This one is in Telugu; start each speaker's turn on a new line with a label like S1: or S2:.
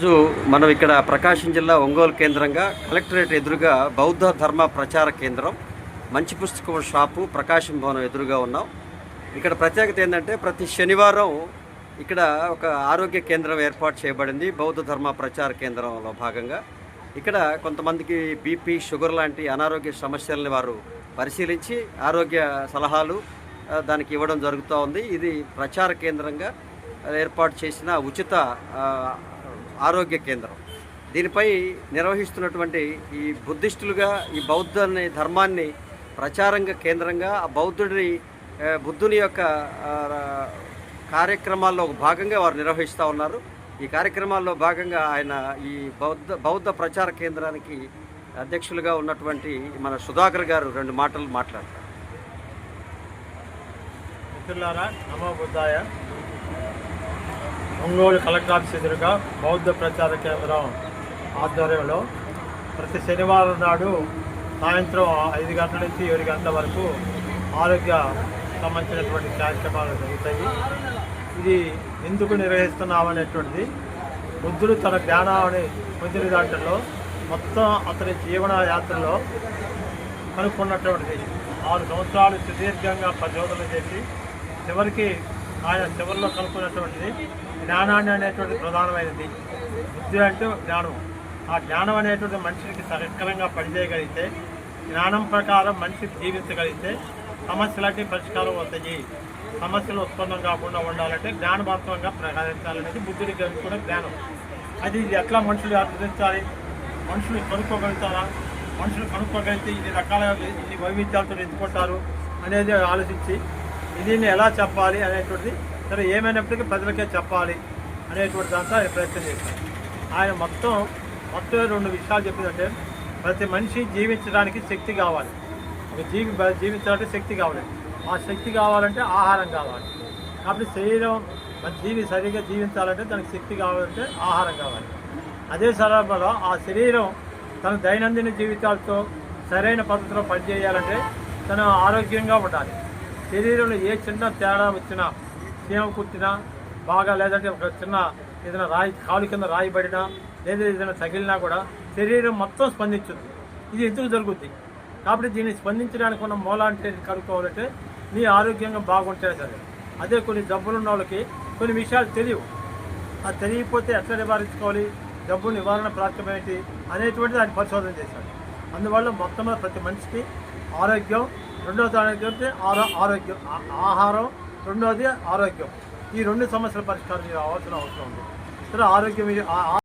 S1: రోజు మనం ఇక్కడ ప్రకాశం జిల్లా ఒంగోలు కేంద్రంగా కలెక్టరేట్ ఎదురుగా బౌద్ధ ధర్మ ప్రచార కేంద్రం మంచి పుస్తకం షాపు ప్రకాశం భవనం ఎదురుగా ఉన్నాం. ఇక్కడ ప్రత్యేకత ఏంటంటే ప్రతి శనివారం ఇక్కడ ఒక ఆరోగ్య కేంద్రం ఏర్పాటు చేయబడింది బౌద్ధ ధర్మ ప్రచార కేంద్రంలో భాగంగా. ఇక్కడ కొంతమందికి బీపీ షుగర్ లాంటి అనారోగ్య సమస్యలని వారు పరిశీలించి ఆరోగ్య సలహాలు దానికి ఇవ్వడం జరుగుతూ ఉంది. ఇది ప్రచార కేంద్రంగా ఏర్పాటు చేసిన ఉచిత ఆరోగ్య కేంద్రం. దీనిపై నిర్వహిస్తున్నటువంటి ఈ బుద్ధిస్టులుగా ఈ బౌద్ధ ధర్మాన్ని ప్రచారంగా కేంద్రంగా ఆ బౌద్ధుడి బుద్ధుని యొక్క కార్యక్రమాల్లో ఒక భాగంగా వారు నిర్వహిస్తూ ఉన్నారు. ఈ కార్యక్రమాల్లో భాగంగా ఆయన ఈ బౌద్ధ బౌద్ధ ప్రచార కేంద్రానికి అధ్యక్షులుగా ఉన్నటువంటి మన సుధాకర్ గారు రెండు మాటలు మాట్లాడతారు.
S2: మిత్రులారా నమో బుద్ధాయ. ఒంగోలు కలెక్టర్ ఆఫీస్ ఎదురుగా బౌద్ధ ప్రచార కేంద్రం ఆధ్వర్యంలో ప్రతి శనివారం నాడు సాయంత్రం ఐదు గంటల నుంచి ఏడు గంటల వరకు ఆరోగ్య సంబంధించినటువంటి కార్యక్రమాలు జరుగుతాయి. ఇది ఎందుకు నిర్వహిస్తున్నామనేటువంటిది బుద్ధుడు తన జ్ఞానాన్ని పొందిన దాంట్లో మొత్తం అతని జీవన యాత్రలో కనుక్కున్నటువంటిది. ఆరు సంవత్సరాలు సుదీర్ఘంగా పరిశోధన చేసి చివరికి ఆయన చివరిలో కలుపుకున్నటువంటిది జ్ఞానాన్ని అనేటువంటి ప్రధానమైనది. బుద్ధి అంటే జ్ఞానం. ఆ జ్ఞానం అనేటువంటి మనిషికి సకరంగా పనిచేయగలిగితే జ్ఞానం ప్రకారం మనిషి జీవించగలిగితే సమస్యలకి పరిష్కారం అవుతాయి. సమస్యలు ఉత్పన్నం కాకుండా ఉండాలంటే జ్ఞానవంతంగా ప్రకాశించాలనేది బుద్ధుడి అనుకున్న జ్ఞానం. అది ఎట్లా మనుషులు అర్థించాలి మనుషులు కనుక్కోగలుగుతారా? మనుషులు కనుక్కోగలిగితే ఇన్ని రకాల ఇన్ని వైవిధ్యాలతో ఎత్తుకుంటారు అనేది ఆలోచించి దీన్ని ఎలా చెప్పాలి అనేటువంటిది సరే ఏమైనప్పటికీ ప్రజలకే చెప్పాలి అనేటువంటి దాంతో ఆయన ప్రయత్నం చేశారు. ఆయన మొత్తం మొత్తం రెండు విషయాలు చెప్పిందంటే ప్రతి మనిషి జీవించడానికి శక్తి కావాలి. ఒక జీవి జీవించాలంటే శక్తి కావాలి. ఆ శక్తి కావాలంటే ఆహారం కావాలి. కాబట్టి శరీరం మన జీవి సరిగా జీవించాలంటే దానికి శక్తి కావాలంటే ఆహారం కావాలి. అదే సందర్భంలో ఆ శరీరం తన దైనందిన జీవితాలతో సరైన పద్ధతిలో పనిచేయాలంటే తను ఆరోగ్యంగా ఉండాలి. శరీరంలో ఏ చిన్న తేడా వచ్చినా చీమ కుట్టినా బాగా లేదంటే ఒక చిన్న ఏదైనా రాయి కాలు కింద రాయిబడినా లేదా ఏదైనా తగిలినా కూడా శరీరం మొత్తం స్పందించుద్ది ఇది ఎందుకు జరుగుద్ది? కాబట్టి దీన్ని స్పందించడానికి ఉన్న మూలాంటి కనుక్కోవాలంటే నీ ఆరోగ్యంగా బాగుంటే సరే. అదే కొన్ని జబ్బులు ఉన్న వాళ్ళకి కొన్ని విషయాలు తెలియవు. అది తెలియకపోతే ఎట్లా నివారించుకోవాలి? జబ్బు నివారణ ప్రాథమికం ఏంటి అనేటువంటిది ఆయన పరిశోధన చేశాడు. అందువల్ల మొత్తం ప్రతి మనిషికి ఆరోగ్యం రెండవ దానికి వస్తే ఆరో ఆరోగ్యం ఆహారం రెండవది ఆరోగ్యం. ఈ రెండు సమస్యల పరిష్కారం కావాల్సిన అవసరం ఉంది సరే ఆరోగ్యం